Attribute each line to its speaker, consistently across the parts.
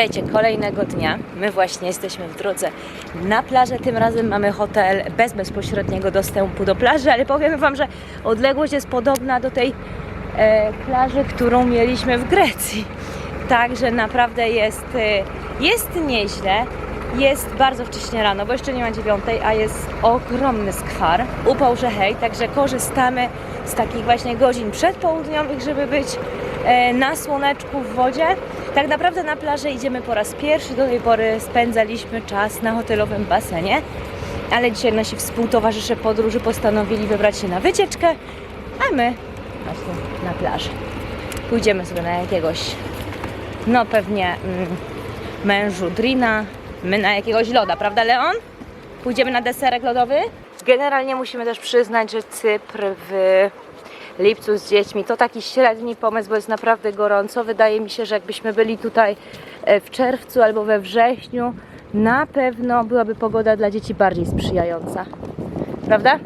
Speaker 1: Witajcie kolejnego dnia. My właśnie jesteśmy w drodze na plażę. Tym razem mamy hotel bez bezpośredniego dostępu do plaży, ale powiem Wam, że odległość jest podobna do tej e, plaży, którą mieliśmy w Grecji. Także naprawdę jest, e, jest nieźle. Jest bardzo wcześnie rano, bo jeszcze nie ma dziewiątej, a jest ogromny skwar. Upał, że hej, także korzystamy z takich właśnie godzin przedpołudniowych, żeby być na słoneczku w wodzie. Tak naprawdę na plażę idziemy po raz pierwszy. Do tej pory spędzaliśmy czas na hotelowym basenie, ale dzisiaj nasi współtowarzysze podróży postanowili wybrać się na wycieczkę, a my właśnie na plażę. Pójdziemy sobie na jakiegoś, no pewnie mm, mężu Drina, my na jakiegoś loda, prawda Leon? Pójdziemy na deserek lodowy? Generalnie musimy też przyznać, że Cypr w lipcu z dziećmi to taki średni pomysł, bo jest naprawdę gorąco. Wydaje mi się, że jakbyśmy byli tutaj e, w czerwcu albo we wrześniu, na pewno byłaby pogoda dla dzieci bardziej sprzyjająca. Prawda?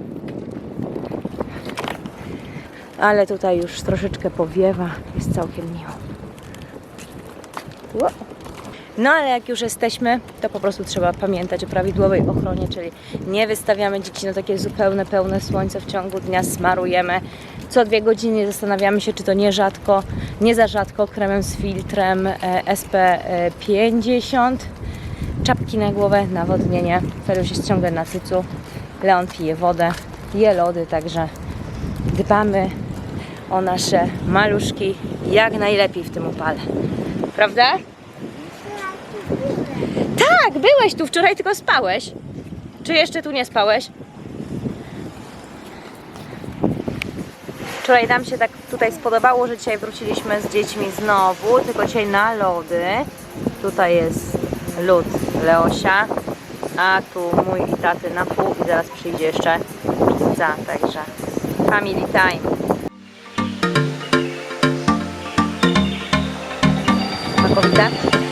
Speaker 1: Ale tutaj już troszeczkę powiewa, jest całkiem miło. No ale jak już jesteśmy, to po prostu trzeba pamiętać o prawidłowej ochronie, czyli nie wystawiamy dzieci na takie zupełne, pełne słońce w ciągu dnia, smarujemy. Co dwie godziny zastanawiamy się, czy to nie rzadko, nie za rzadko kremem z filtrem e, SP50. Czapki na głowę, nawodnienie. Feluś jest ciągle na cycu. Leon pije wodę, je lody, także dbamy o nasze maluszki jak najlepiej w tym upale. Prawda? Tak, byłeś tu wczoraj, tylko spałeś. Czy jeszcze tu nie spałeś? Wczoraj nam się tak tutaj spodobało, że dzisiaj wróciliśmy z dziećmi znowu, tylko dzisiaj na lody. Tutaj jest lód Leosia, a tu mój i taty na pół i zaraz przyjdzie jeszcze pizza, także family time. Smakowite?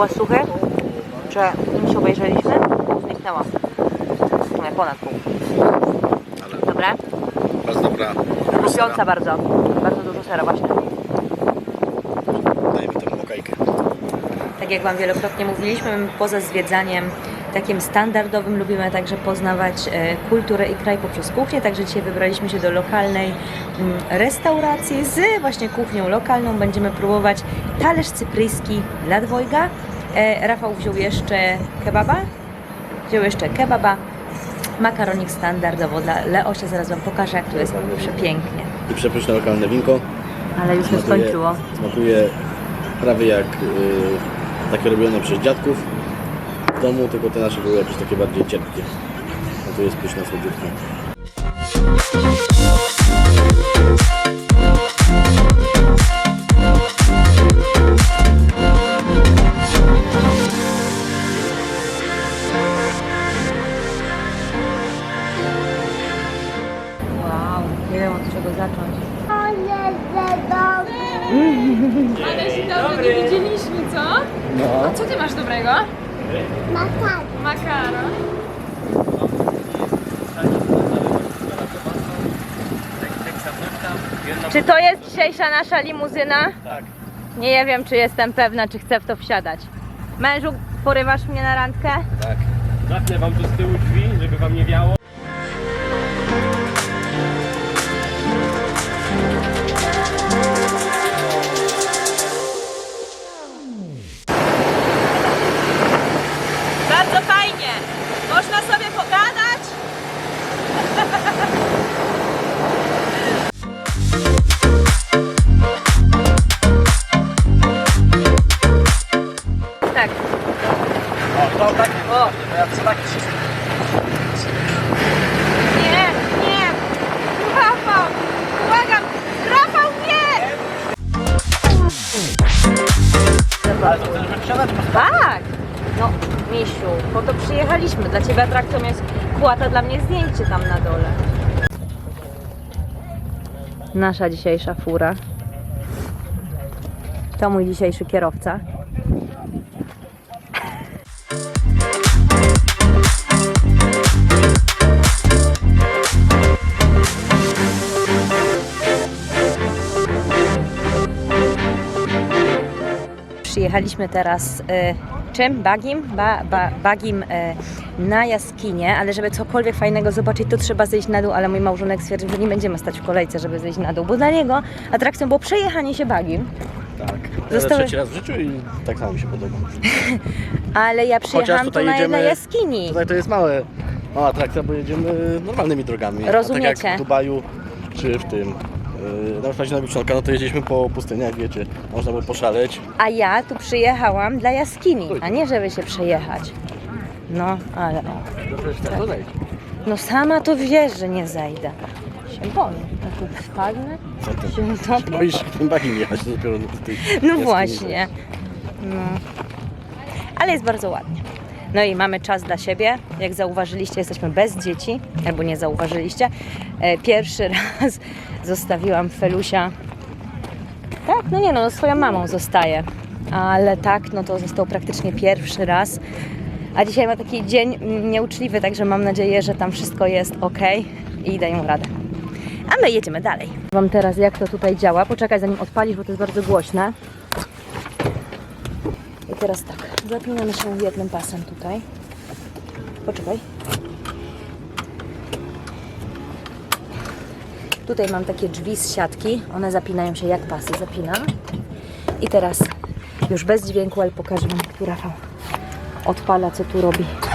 Speaker 1: Takie łasuchy, że się obejrzeliśmy, zniknęła. Nie, ponad pół. Dobra?
Speaker 2: Bardzo dobra.
Speaker 1: Kupiąca bardzo. Bardzo dużo sera właśnie.
Speaker 2: Daj mi tą okajkę.
Speaker 1: Tak jak Wam wielokrotnie mówiliśmy, my poza zwiedzaniem takim standardowym lubimy także poznawać e, kulturę i kraj poprzez kuchnię, także dzisiaj wybraliśmy się do lokalnej mm, restauracji z właśnie kuchnią lokalną. Będziemy próbować talerz cypryjski dla dwojga. E, Rafał wziął jeszcze kebaba, wziął jeszcze kebaba, makaronik standardowo dla Leosia, zaraz Wam pokażę jak tu jest przepięknie.
Speaker 2: I przepyszne lokalne winko.
Speaker 1: Ale już się skończyło.
Speaker 2: Smakuje prawie jak y, takie robione przez dziadków domu, tylko te nasze były jakieś takie bardziej cierpkie. A tu jest pyszne, słodziutkie.
Speaker 1: Wow, nie wiem od czego zacząć.
Speaker 3: Ale się dawno nie widzieliśmy, co?
Speaker 2: No.
Speaker 3: A co ty masz dobrego? Makaron.
Speaker 1: Czy to jest dzisiejsza nasza limuzyna?
Speaker 2: Tak.
Speaker 1: Nie wiem, czy jestem pewna, czy chcę w to wsiadać. Mężu, porywasz mnie na randkę?
Speaker 2: Tak.
Speaker 4: Zapnę wam tu z tyłu drzwi, żeby wam nie wiało.
Speaker 2: to
Speaker 1: dla mnie zdjęcie tam na dole. Nasza dzisiejsza fura. To mój dzisiejszy kierowca. Przyjechaliśmy teraz y, czym? Bagim? Ba, ba, bagim y, na jaskinię, ale żeby cokolwiek fajnego zobaczyć, to trzeba zejść na dół, ale mój małżonek stwierdził, że nie będziemy stać w kolejce, żeby zejść na dół, bo dla niego atrakcją było przejechanie się bagim,
Speaker 2: Tak.
Speaker 1: Zostały-
Speaker 2: Trzeci raz w życiu i tak samo mi się podoba.
Speaker 1: ale ja przyjechałam tu
Speaker 2: tutaj
Speaker 1: na,
Speaker 2: jedziemy-
Speaker 1: na jaskini.
Speaker 2: Tutaj to jest małe, mała atrakcja, bo jedziemy normalnymi drogami. A
Speaker 1: Rozumiecie?
Speaker 2: tak jak w Dubaju czy w tym. Yy, na przykład na Wilczonka, no to jeździliśmy po pustyniach, wiecie, można było poszaleć.
Speaker 1: A ja tu przyjechałam dla jaskini, a nie żeby się przejechać. No, ale.
Speaker 2: No tak zejść.
Speaker 1: No sama to wiesz, że nie zejdę. Się boję. A tu spadnę?
Speaker 2: Co ty?
Speaker 1: Się utopię?
Speaker 2: Boisz się tym bagiem jechać, to dopiero do tej
Speaker 1: No właśnie. No. Ale jest bardzo ładnie. No i mamy czas dla siebie. Jak zauważyliście, jesteśmy bez dzieci, albo nie zauważyliście. E, Pierwszy raz zostawiłam Felusia. Tak, no nie no, no swoją mamą zostaje. Ale tak, no to został praktycznie pierwszy raz. A dzisiaj ma taki dzień nieuczliwy, także mam nadzieję, że tam wszystko jest ok i dają radę. A my jedziemy dalej. Wam teraz jak to tutaj działa. Poczekaj zanim odpalisz, bo to jest bardzo głośne. I teraz tak, zapinamy się jednym pasem tutaj. Poczekaj. Tutaj mam takie drzwi z siatki. One zapinają się jak pasy. Zapinam. I teraz już bez dźwięku, ale pokażę Wam, tu Rafał odpala, co tu robi.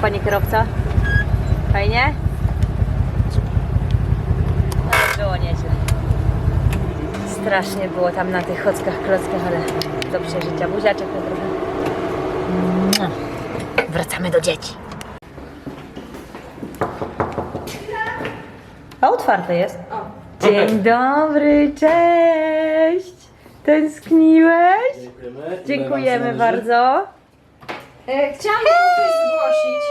Speaker 1: Panie kierowca? Fajnie? No, było nieźle. Strasznie było tam na tych chockach, klockach, ale do przeżycia. Buziaczek na drogę. Mua. Wracamy do dzieci. A otwarte jest. Dzień dobry, cześć! Tęskniłeś?
Speaker 2: Dziękujemy.
Speaker 1: Dziękujemy bardzo.
Speaker 3: E, chciałam wam coś zgłosić.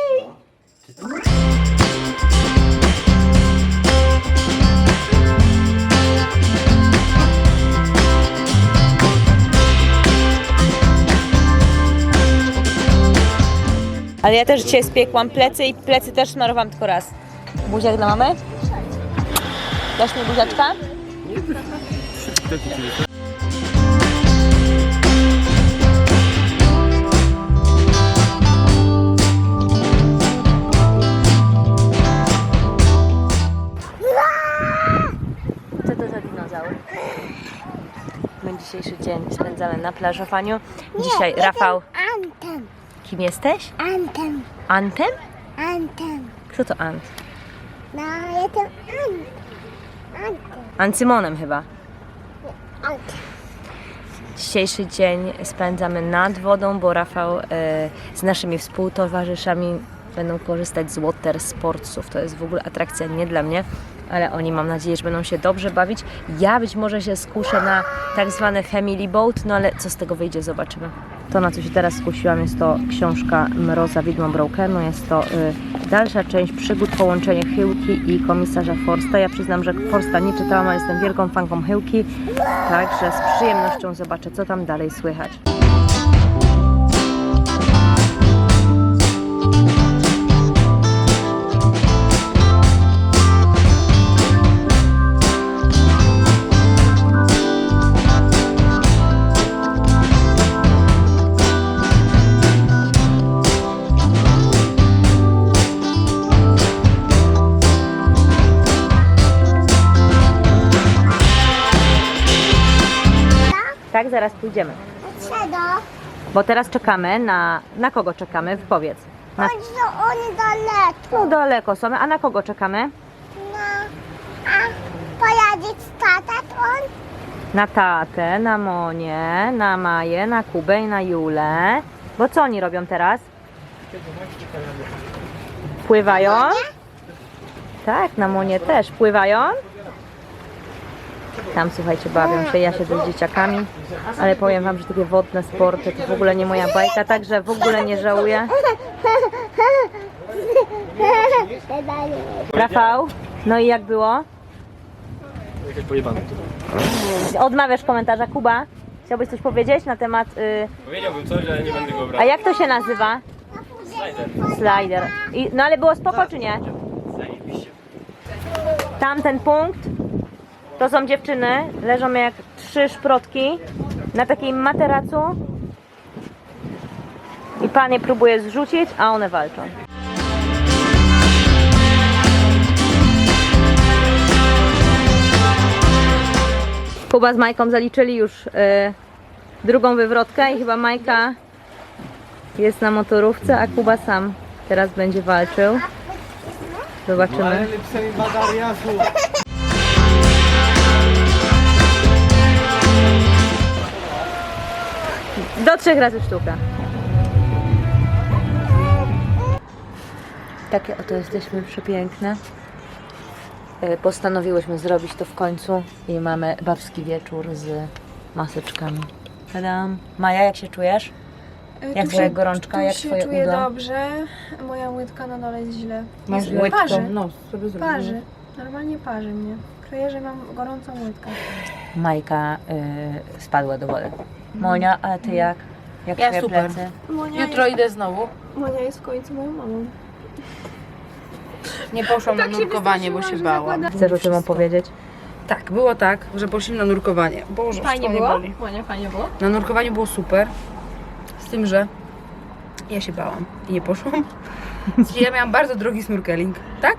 Speaker 1: Ale ja też dzisiaj spiekłam plecy i plecy też smarowałam tylko raz. Buziak dla mamy? Dasz mi buziaczka? Dzisiejszy dzień spędzamy na plażowaniu. Dzisiaj Rafał.
Speaker 5: Antem,
Speaker 1: Kim jesteś?
Speaker 5: antem,
Speaker 1: Antem?
Speaker 5: antem.
Speaker 1: Kto to Ant?
Speaker 5: No, jestem ant. Antem,
Speaker 1: Ancymonem chyba.
Speaker 5: antem.
Speaker 1: Dzisiejszy dzień spędzamy nad wodą, bo Rafał e, z naszymi współtowarzyszami będą korzystać z water sportsów. To jest w ogóle atrakcja nie dla mnie, ale oni mam nadzieję, że będą się dobrze bawić. Ja być może się skuszę na tak zwane family boat, no ale co z tego wyjdzie, zobaczymy. To, na co się teraz skusiłam, jest to książka Mroza Widmo Brokenu. Jest to y, dalsza część przygód, połączenie Chyłki i komisarza Forsta. Ja przyznam, że Forsta nie czytałam, ale jestem wielką fanką Chyłki, także z przyjemnością zobaczę, co tam dalej słychać. Tak? Zaraz pójdziemy.
Speaker 5: Dlaczego?
Speaker 1: Bo teraz czekamy na... Na kogo czekamy? Powiedz. Na...
Speaker 5: Chodź oni daleko.
Speaker 1: No daleko są, a na kogo czekamy?
Speaker 5: No, a tata on?
Speaker 1: Na tatę, na Monię, na Maję, na Kubę i na Julę. Bo co oni robią teraz? Pływają? Tak, na Monię też. Pływają? Tam słuchajcie, bawią się, ja siedzę z dzieciakami, ale powiem wam, że takie wodne sporty to w ogóle nie moja bajka, także w ogóle nie żałuję. Rafał, no i jak było?
Speaker 2: Jak pojebane.
Speaker 1: Odmawiasz komentarza, Kuba? Chciałbyś coś powiedzieć na temat... Y...
Speaker 4: Powiedziałbym coś, ale nie będę go
Speaker 1: A
Speaker 4: brał.
Speaker 1: jak to się nazywa? Slider. I, no ale było spoko czy nie?
Speaker 4: Zajebiście.
Speaker 1: Tamten punkt to są dziewczyny, leżą jak trzy szprotki na takim materacu i pan je próbuje zrzucić, a one walczą. Kuba z Majką zaliczyli już y, drugą wywrotkę i chyba Majka jest na motorówce, a Kuba sam teraz będzie walczył. Zobaczymy. Do trzech razy sztuka. Takie oto jesteśmy przepiękne. E, Postanowiłyśmy zrobić to w końcu i mamy babski wieczór z maseczkami. Tadam. Maja, jak się czujesz? Jak
Speaker 3: Tu
Speaker 1: twoja
Speaker 3: się-
Speaker 1: gorączka,
Speaker 3: tu
Speaker 1: jak
Speaker 3: się
Speaker 1: twoje
Speaker 3: czuję
Speaker 1: udo?
Speaker 3: dobrze. Moja łydka na dole jest źle.
Speaker 1: Masz
Speaker 3: Jest-
Speaker 1: łydką?
Speaker 3: Parzy,
Speaker 6: No, sobie zrobię.
Speaker 3: parzy. Normalnie parzy mnie. Czuję, że mam gorącą łydkę.
Speaker 1: Majka y, spadła do wody. Monia, a ty jak? Jak
Speaker 6: Ja
Speaker 1: twoje
Speaker 6: super.
Speaker 1: plecy?
Speaker 3: Monia,
Speaker 6: Jutro idę znowu.
Speaker 3: Monia jest w końcu moją mamą.
Speaker 6: Nie poszłam
Speaker 3: Tak
Speaker 6: na nurkowanie, bo
Speaker 3: wystraszyłam,
Speaker 6: się
Speaker 3: że
Speaker 6: bałam.
Speaker 3: zakładam-
Speaker 1: Chcesz o tym opowiedzieć?
Speaker 6: Tak, było tak, że poszliśmy na nurkowanie. Boże,
Speaker 3: Fajnie było?
Speaker 6: boli.
Speaker 3: Monia, fajnie było?
Speaker 6: Na nurkowaniu było super. Z tym, że ja się bałam i nie poszłam. Znaczy, Ja miałam bardzo drogi snorkeling, tak?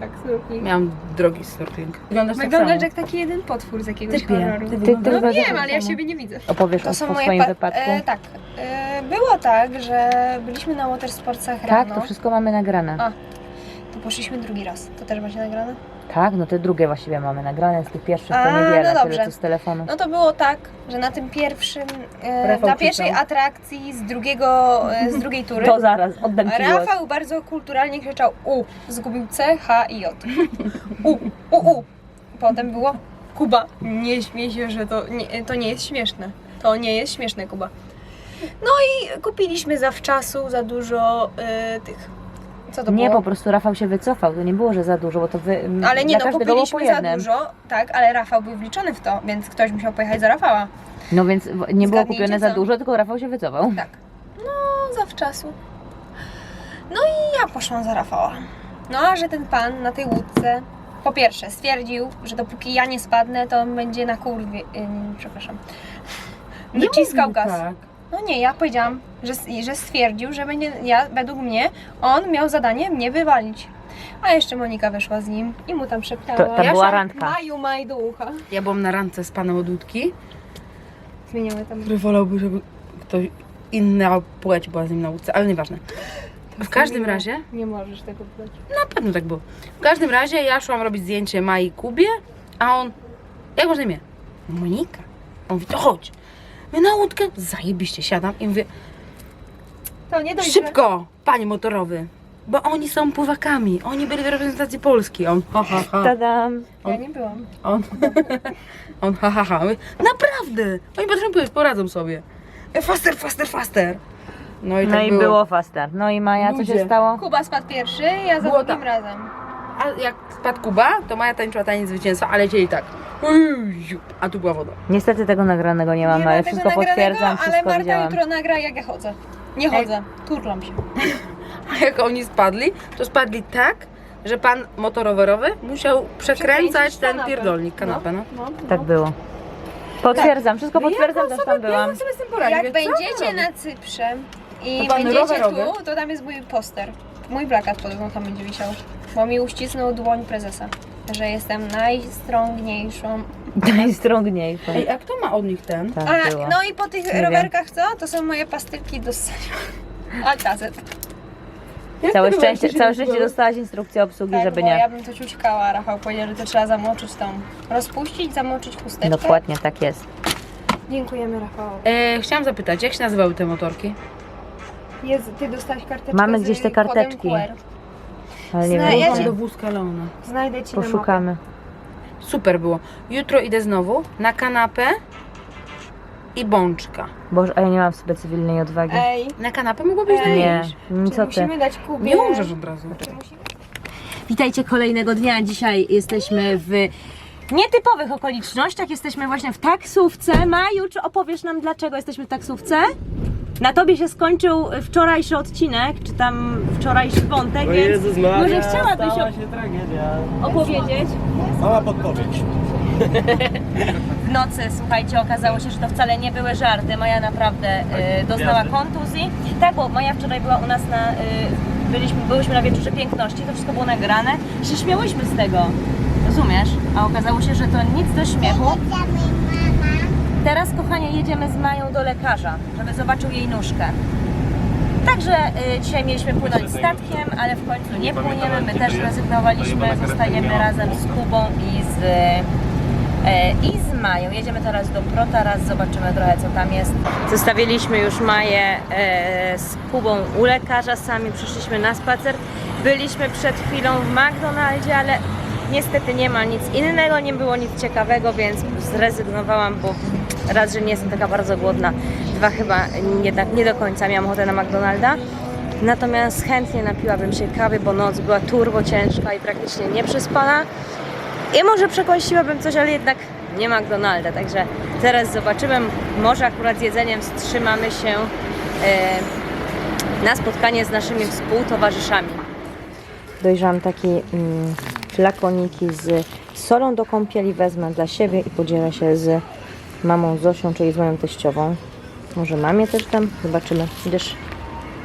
Speaker 3: Tak, snorkeling.
Speaker 6: Miałam drogi snorkeling. Wyglądasz tak samo.
Speaker 3: jak taki jeden potwór z jakiegoś
Speaker 6: Ty wie,
Speaker 3: horroru.
Speaker 6: ty
Speaker 1: Ty, ty
Speaker 3: No
Speaker 1: wyglądasz
Speaker 3: wiem,
Speaker 1: tak
Speaker 3: ale ja
Speaker 1: samo.
Speaker 3: siebie nie widzę.
Speaker 1: Opowiesz
Speaker 3: To
Speaker 1: o,
Speaker 3: są moje
Speaker 1: swoim
Speaker 3: pa-
Speaker 1: wypadku?
Speaker 3: E, tak. E, było tak, że byliśmy na Watersportsach
Speaker 1: tak,
Speaker 3: rano.
Speaker 1: to wszystko mamy nagrane.
Speaker 3: A. To poszliśmy drugi raz. To też macie nagrane?
Speaker 1: Tak, no te drugie właściwie mamy nagrane, z tych pierwszych
Speaker 3: A,
Speaker 1: to niewiele,
Speaker 3: no
Speaker 1: tyle
Speaker 3: dobrze.
Speaker 1: co z telefonu.
Speaker 3: No to było tak, że na tym pierwszym, e,
Speaker 6: Rafał
Speaker 3: na pierwszej
Speaker 6: krzyczał.
Speaker 3: atrakcji z drugiego, e, z drugiej tury,
Speaker 1: To zaraz, oddam ci głos.
Speaker 3: Rafał bardzo kulturalnie krzyczał U, zgubił C, H i J. U, U, U. Potem było Kuba, nie śmiej się, że to nie, to nie jest śmieszne. To nie jest śmieszne, Kuba. No i kupiliśmy zawczasu za dużo e, tych, co to
Speaker 1: Nie,
Speaker 3: było?
Speaker 1: po prostu Rafał się wycofał, to nie było, że za dużo, bo to wy, m,
Speaker 3: Ale nie, no kupiliśmy za dużo, tak, ale Rafał był wliczony w to, więc ktoś musiał pojechać za Rafała.
Speaker 1: No więc nie było kupione za
Speaker 3: co?
Speaker 1: dużo, tylko Rafał się wycofał.
Speaker 3: Tak. No, zawczasu. No i ja poszłam za Rafała. No, a że ten pan na tej łódce, po pierwsze, stwierdził, że dopóki ja nie spadnę, to on będzie na kurwie, yy, przepraszam, dociskał gaz.
Speaker 6: Tak.
Speaker 3: No nie, ja powiedziałam, że, że stwierdził, że będzie, ja, według mnie, on miał zadanie mnie wywalić. A jeszcze Monika weszła z nim i mu tam szeptała.
Speaker 1: To, tam
Speaker 6: Ja
Speaker 1: była randka.
Speaker 3: Maju, maj do ucha.
Speaker 6: Ja byłam na randce z panem od łódki,
Speaker 3: Zmieniały tam.
Speaker 6: który wolałby, żeby ktoś inna płeć była z nim na łódce, ale nieważne. W każdym razie,
Speaker 3: Nie możesz tego powiedzieć.
Speaker 6: na pewno tak było. W każdym razie ja szłam robić zdjęcie Mai Kubie, a on, jak masz na imię? Monika. On mówi, to chodź. My na łódkę, zajebiście, siadam i mówię,
Speaker 3: To nie dość, że-
Speaker 6: szybko, panie motorowy, bo oni są pływakami, oni byli w reprezentacji Polski. On, ha, ha, ha.
Speaker 1: Tadam!
Speaker 3: Ja nie byłam.
Speaker 6: On, on, ha, ha, ha. Mówię, Naprawdę, oni potrafią pływać, poradzą sobie. Ja, Faster, faster, faster. No i
Speaker 1: No
Speaker 6: tak
Speaker 1: i
Speaker 6: było.
Speaker 1: było faster. No i Maja, co się
Speaker 6: Ludzie.
Speaker 1: stało?
Speaker 3: Kuba spadł pierwszy, ja za
Speaker 6: Było
Speaker 3: drugim
Speaker 6: tak.
Speaker 3: razem.
Speaker 6: A jak spadł Kuba, to Maja tańczyła taniec zwycięstwa, ale lecieli tak. A tu była woda.
Speaker 1: Niestety tego nagranego nie mamy,
Speaker 3: ma
Speaker 1: ale wszystko potwierdzam,
Speaker 3: Ale
Speaker 1: wszystko
Speaker 3: Marta
Speaker 1: widziałam.
Speaker 3: jutro nagra jak ja chodzę. Nie chodzę, turlam się.
Speaker 6: A jak oni spadli, to spadli tak, że pan motorowerowy musiał przekręcać
Speaker 3: Przekręcić
Speaker 6: ten
Speaker 3: kanapę.
Speaker 6: pierdolnik, kanapę, no.
Speaker 3: No, no.
Speaker 1: Tak było. Potwierdzam, wszystko potwierdzam, też tam byłam.
Speaker 6: Ja sobie z tym poradzić.
Speaker 3: Jak będziecie na Cyprze i
Speaker 6: To pan
Speaker 3: będziecie
Speaker 6: rowerowy?
Speaker 3: tu, to tam jest mój poster. Mój plakat podobno tam będzie wisiał. Bo mi uścisnął dłoń prezesa. Że jestem najstrągniejszą.
Speaker 1: Najstrągniejszą.
Speaker 6: Ej, a kto ma od nich ten.
Speaker 1: Tak
Speaker 3: A,
Speaker 1: było.
Speaker 3: no i po tych
Speaker 1: wiem.
Speaker 3: rowerkach co? To są moje pastylki do ssania. A gazet.
Speaker 6: Jak
Speaker 1: Całe szczęście, całe szczęście dostałaś instrukcję obsługi,
Speaker 3: Tak,
Speaker 1: żeby
Speaker 3: bo
Speaker 1: nie.
Speaker 3: ja bym to ciućkała, Rafał powiedział, że to trzeba zamoczyć tą, rozpuścić, zamoczyć chusteczkę.
Speaker 1: Dokładnie tak jest.
Speaker 3: Dziękujemy Rafał.
Speaker 6: E, chciałam zapytać, jak się nazywały te motorki?
Speaker 3: Jezu, ty dostałeś karteczkę
Speaker 1: Mamy
Speaker 3: z
Speaker 1: gdzieś te
Speaker 3: kodem
Speaker 1: karteczki.
Speaker 3: QR.
Speaker 1: Ale nie
Speaker 3: Zna-
Speaker 1: wiem,
Speaker 3: ja cię-
Speaker 6: do wózka Leona.
Speaker 3: Znajdę ci na mapie.
Speaker 1: poszukamy.
Speaker 6: Super było. Jutro idę znowu na kanapę i bączka.
Speaker 1: Boże, a ja nie mam w sobie cywilnej odwagi.
Speaker 3: Ej,
Speaker 6: Na kanapę mogłabyś
Speaker 3: Ej.
Speaker 1: Nie,
Speaker 6: iść.
Speaker 3: czy
Speaker 1: co ty?
Speaker 3: musimy dać Kubie...
Speaker 6: Nie umrzesz od razu.
Speaker 3: Czy musimy...
Speaker 1: Witajcie kolejnego dnia. Dzisiaj jesteśmy w nietypowych okolicznościach. Jesteśmy właśnie w taksówce. Maju, czy opowiesz nam dlaczego jesteśmy w taksówce? Na tobie się skończył wczorajszy odcinek, czy tam wczorajszy wątek, więc może chciałabyś
Speaker 4: stała się tragedia.
Speaker 1: opowiedzieć.
Speaker 2: Mała podpowiedź.
Speaker 1: W nocy, słuchajcie, okazało się, że to wcale nie były żarty. Maja naprawdę e, doznała
Speaker 4: gwiazdy.
Speaker 1: kontuzji. Tak, bo Maja wczoraj była u nas na... E, byliśmy, byłyśmy na wieczorze piękności, to wszystko było nagrane. Się śmiałyśmy z tego. Rozumiesz? A okazało się, że to nic do śmiechu. Teraz, kochanie, jedziemy z Mają do lekarza, żeby zobaczył jej nóżkę. Także y, dzisiaj mieliśmy płynąć statkiem, ale w końcu nie płyniemy. My też zrezygnowaliśmy, zostajemy razem z Kubą i z, e, i z Mają. Jedziemy teraz do Prota, raz zobaczymy trochę co tam jest. Zostawiliśmy już Maję e, z Kubą u lekarza, sami przyszliśmy na spacer. Byliśmy przed chwilą w McDonaldzie, ale niestety nie ma nic innego, nie było nic ciekawego, więc zrezygnowałam, bo raz, że nie jestem taka bardzo głodna, dwa chyba jednak nie do końca miałam ochotę na McDonalda. Natomiast chętnie napiłabym się kawy, bo noc była turbo ciężka i praktycznie nieprzespana. I może przekąsiłabym coś, ale jednak nie McDonalda, także teraz zobaczymy. Może akurat z jedzeniem wstrzymamy się e, na spotkanie z naszymi współtowarzyszami. Dojrzałam takie mm, flakoniki z solą do kąpieli, wezmę dla siebie i podzielę się z mamą Zosią, czyli z moją teściową. Może mamie też tam? Zobaczymy. Gdyż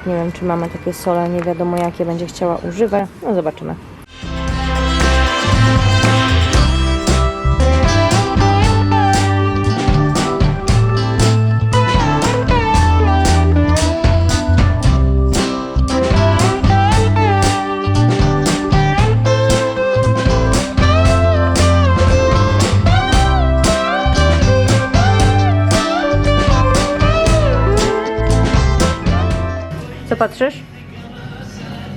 Speaker 1: nie wiem, czy mama takie sole, nie wiadomo jakie będzie chciała używać. No zobaczymy. Patrzysz?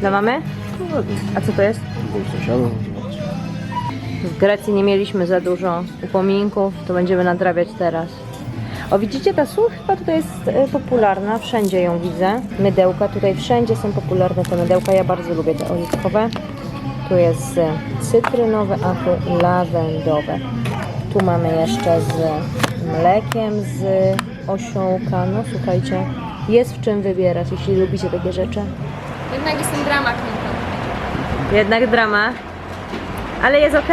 Speaker 1: Dla mamy? A co to jest? W Grecji nie mieliśmy za dużo upominków, to będziemy nadrabiać teraz. O widzicie, ta sól chyba tutaj jest e, popularna, wszędzie ją widzę. Mydełka, tutaj wszędzie są popularne te mydełka, ja bardzo lubię te oliwkowe. Tu jest e, cytrynowe, a tu lawendowe. Tu mamy jeszcze z mlekiem z osiołka. No słuchajcie, jest w czym wybierać, jeśli lubicie takie rzeczy.
Speaker 3: Jednak jestem dramat.
Speaker 1: Jednak drama. Ale jest ok?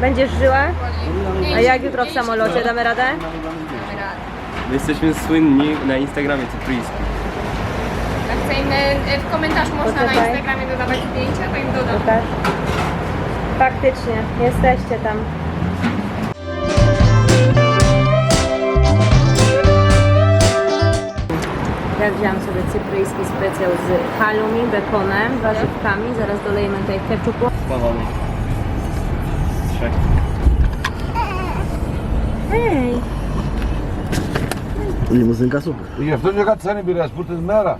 Speaker 1: Będziesz żyła? A jak jutro w samolocie damy radę?
Speaker 4: My jesteśmy słynni na Instagramie Cypryjski.
Speaker 3: Jak chce im, e, w komentarzu można na
Speaker 1: Poczekaj.
Speaker 3: Instagramie dodawać zdjęcia, to im dodam.
Speaker 1: Pokaż. Faktycznie, jesteście tam. Ja wziąłam sobie cypryjski specjał z halloumi, bekonem, warzywkami. Zaraz dolejemy tutaj keczupu.
Speaker 4: Spawany. Trzech.
Speaker 1: Hej!
Speaker 2: Limuzynka super.
Speaker 7: Y esto llega a Sani, mira, es puta esmera.